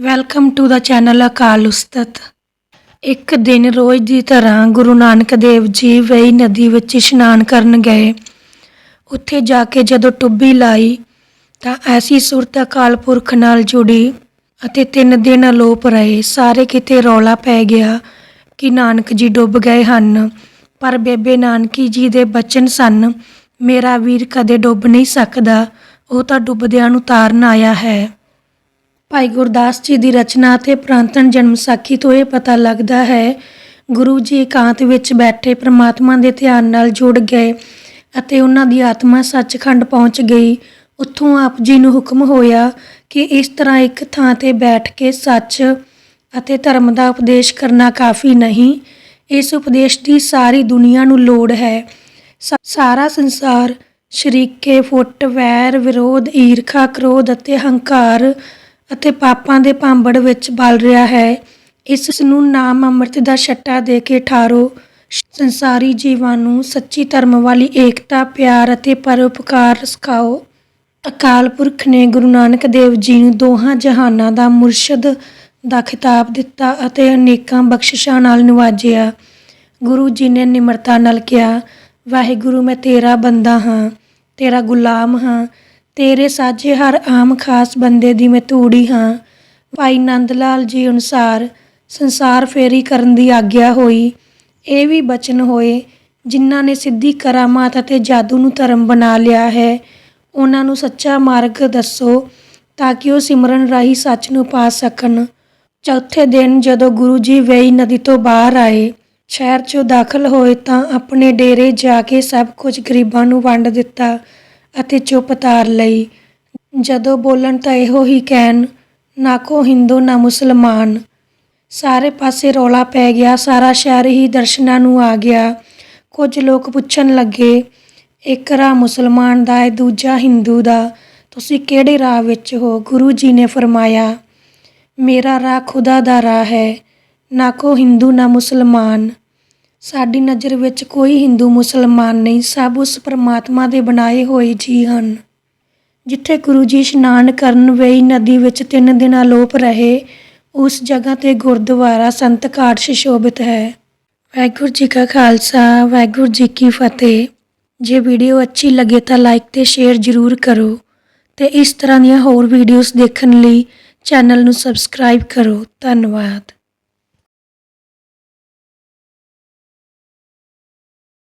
Welcome to the channel Akal Ustat ਇੱਕ ਦਿਨ ਰੋਜ਼ ਦੀ ਤਰ੍ਹਾਂ ਗੁਰੂ ਨਾਨਕ ਦੇਵ ਜੀ ਵਈ ਨਦੀ ਵਿੱਚ ਇਸ਼ਨਾਨ ਕਰਨ ਗਏ। ਉੱਥੇ ਜਾ ਕੇ ਜਦੋਂ ਟੁੱਬੀ ਲਾਈ, ਤਾਂ ਐਸੀ ਸੁਰਤ ਅਕਾਲ ਪੁਰਖ ਨਾਲ ਜੁੜੀ ਅਤੇ ਤਿੰਨ ਦਿਨ ਅਲੋਪ ਰਹੇ। ਸਾਰੇ ਕਿਤੇ ਰੌਲਾ ਪੈ ਗਿਆ ਕਿ ਨਾਨਕ ਜੀ ਡੁੱਬ ਗਏ ਹਨ। ਪਰ ਬੇਬੇ ਨਾਨਕੀ ਜੀ ਦੇ ਬਚਨ ਸਨ, ਮੇਰਾ ਵੀਰ ਕਦੇ ਡੁੱਬ ਨਹੀਂ ਸਕਦਾ, ਉਹ ਤਾਂ ਡੁੱਬਦਿਆਂ ਨੂੰ ਤਾਰਨ ਆਇਆ ਹੈ। ਭਾਈ ਗੁਰਦਾਸ ਜੀ ਦੀ ਰਚਨਾ ਅਤੇ ਪ੍ਰਾਂਤਨ ਜਨਮ ਸਾਖੀ ਤੋਂ ਇਹ ਪਤਾ ਲੱਗਦਾ ਹੈ, ਗੁਰੂ ਜੀ ਇਕਾਂਤ ਵਿੱਚ ਬੈਠੇ ਪ੍ਰਮਾਤਮਾ ਦੇ ਧਿਆਨ ਨਾਲ ਜੁੜ ਗਏ ਅਤੇ ਉਹਨਾਂ ਦੀ ਆਤਮਾ ਸੱਚਖੰਡ ਪਹੁੰਚ ਗਈ। ਉੱਥੋਂ ਆਪ ਜੀ ਨੂੰ ਹੁਕਮ ਹੋਇਆ ਕਿ ਇਸ ਤਰ੍ਹਾਂ ਇੱਕ ਥਾਂ ਤੇ ਬੈਠ ਕੇ ਸੱਚ ਅਤੇ ਧਰਮ ਦਾ ਉਪਦੇਸ਼ ਕਰਨਾ ਕਾਫੀ ਨਹੀਂ। ਇਸ ਉਪਦੇਸ਼ ਦੀ ਸਾਰੀ ਦੁਨੀਆ ਨੂੰ ਲੋੜ ਹੈ। ਸਾਰਾ ਸੰਸਾਰ ਸ਼ਰੀਕੇ, ਫੁੱਟ, ਵੈਰ, ਵਿਰੋਧ, ਈਰਖਾ, ਕ੍ਰੋਧ ਅਤੇ ਹੰਕਾਰ ਅਤੇ ਪਾਪਾਂ ਦੇ ਭਾਂਬੜ ਵਿੱਚ ਬਲ ਰਿਹਾ ਹੈ। ਇਸ ਨੂੰ ਨਾਮ ਅੰਮ੍ਰਿਤ ਦਾ ਛੱਟਾ ਦੇ ਕੇ ਠਾਰੋ। ਸੰਸਾਰੀ ਜੀਵਾਂ ਨੂੰ ਸੱਚੀ ਧਰਮ ਵਾਲੀ ਏਕਤਾ, ਪਿਆਰ ਅਤੇ ਪਰਉਪਕਾਰ ਸਿਖਾਓ। ਅਕਾਲ ਪੁਰਖ ਨੇ ਗੁਰੂ ਨਾਨਕ ਦੇਵ ਜੀ ਨੂੰ ਦੋਹਾਂ ਜਹਾਨਾਂ ਦਾ ਮੁਰਸ਼ਦ ਦਾ ਖਿਤਾਬ ਦਿੱਤਾ ਅਤੇ ਅਨੇਕਾਂ ਬਖਸ਼ਿਸ਼ਾਂ ਨਾਲ ਨਿਵਾਜਿਆ। ਗੁਰੂ ਜੀ ਨੇ ਨਿਮਰਤਾ ਨਾਲ ਕਿਹਾ, ਵਾਹਿਗੁਰੂ, ਮੈਂ ਤੇਰਾ ਬੰਦਾ ਹਾਂ, ਤੇਰਾ ਗੁਲਾਮ ਹਾਂ ਤੇਰੇ ਸਾਜੇ ਹਰ ਆਮ ਖਾਸ ਬੰਦੇ ਦੀ ਮੈਂ ਧੂੜੀ ਹਾਂ। ਭਾਈ ਨੰਦ ਲਾਲ ਜੀ ਅਨੁਸਾਰ ਸੰਸਾਰ ਫੇਰੀ ਕਰਨ ਦੀ ਆਗਿਆ ਹੋਈ। ਇਹ ਵੀ ਬਚਨ ਹੋਏ, ਜਿਨ੍ਹਾਂ ਨੇ ਸਿੱਧੀ ਕਰਾਮਾਤ ਅਤੇ ਜਾਦੂ ਨੂੰ ਧਰਮ ਬਣਾ ਲਿਆ ਹੈ। ਉਹਨਾਂ ਨੂੰ ਸੱਚਾ ਮਾਰਗ ਦੱਸੋ, ਤਾਂ ਕਿ ਉਹ ਸਿਮਰਨ ਰਾਹੀਂ ਸੱਚ ਨੂੰ ਪਾ ਸਕਣ। ਚੌਥੇ ਦਿਨ ਜਦੋਂ ਗੁਰੂ ਜੀ ਵੇਈ ਨਦੀ ਤੋਂ ਬਾਹਰ ਆਏ, ਸ਼ਹਿਰ 'ਚੋਂ ਦਾਖਲ ਹੋਏ ਤਾਂ ਆਪਣੇ ਡੇਰੇ ਜਾ ਕੇ ਸਭ ਕੁਝ ਗਰੀਬਾਂ ਨੂੰ ਵੰਡ ਦਿੱਤਾ। ਅਤੇ ਚੁੱਪ ਤਾਰ ਲਈ। ਜਦੋਂ ਬੋਲਣ ਤਾਂ ਇਹੋ ਹੀ ਕਹਿਣ, ਨਾ ਕੋ ਹਿੰਦੂ, ਨਾ ਮੁਸਲਮਾਨ। ਸਾਰੇ ਪਾਸੇ ਰੌਲਾ ਪੈ ਗਿਆ, ਸਾਰਾ ਸ਼ਹਿਰ ਹੀ ਦਰਸ਼ਨਾਂ ਨੂੰ ਆ ਗਿਆ। ਕੁਝ ਲੋਕ ਪੁੱਛਣ ਲੱਗੇ, ਇੱਕ ਰਾਹ ਮੁਸਲਮਾਨ ਦਾ ਹੈ, ਦੂਜਾ ਹਿੰਦੂ ਦਾ? ਤੁਸੀਂ ਕਿਹੜੇ ਰਾਹ ਵਿੱਚ ਹੋ? ਗੁਰੂ ਜੀ ਨੇ ਫਰਮਾਇਆ, ਮੇਰਾ ਰਾਹ ਖੁਦਾ ਦਾ ਰਾਹ ਹੈ, ਨਾ ਕੋ ਹਿੰਦੂ, ਨਾ ਮੁਸਲਮਾਨ। ਸਾਡੀ ਨਜ਼ਰ ਵਿੱਚ ਕੋਈ ਹਿੰਦੂ ਮੁਸਲਮਾਨ ਨਹੀਂ, ਸਭ ਉਸ ਪਰਮਾਤਮਾ ਦੇ ਬਣਾਏ ਹੋਏ ਜੀ ਹਨ। ਜਿੱਥੇ ਗੁਰੂ ਜੀ ਇਸ਼ਨਾਨ ਕਰਨ ਵੇਈ ਨਦੀ ਵਿੱਚ ਤਿੰਨ ਦਿਨ ਅਲੋਪ ਰਹੇ, ਉਸ ਜਗ੍ਹਾ ਤੇ ਗੁਰਦੁਆਰਾ ਸੰਤ ਘਾਟ ਸ਼ਿਸ਼ੋਭਿਤ ਹੈ। ਵਾਹਿਗੁਰੂ ਜੀ ਕਾ ਖਾਲਸਾ, ਵਾਹਿਗੁਰੂ ਜੀ ਕੀ ਫਤਿਹ। ਜੇ ਵੀਡੀਓ ਅੱਛੀ ਲੱਗੇ ਤਾਂ ਲਾਈਕ ਤੇ ਸ਼ੇਅਰ ਜ਼ਰੂਰ ਕਰੋ ਤੇ ਇਸ ਤਰ੍ਹਾਂ ਦੀਆਂ ਹੋਰ ਵੀਡੀਓਜ਼ ਦੇਖਣ ਲਈ ਚੈਨਲ ਨੂੰ ਸਬਸਕ੍ਰਾਈਬ ਕਰੋ। ਧੰਨਵਾਦ।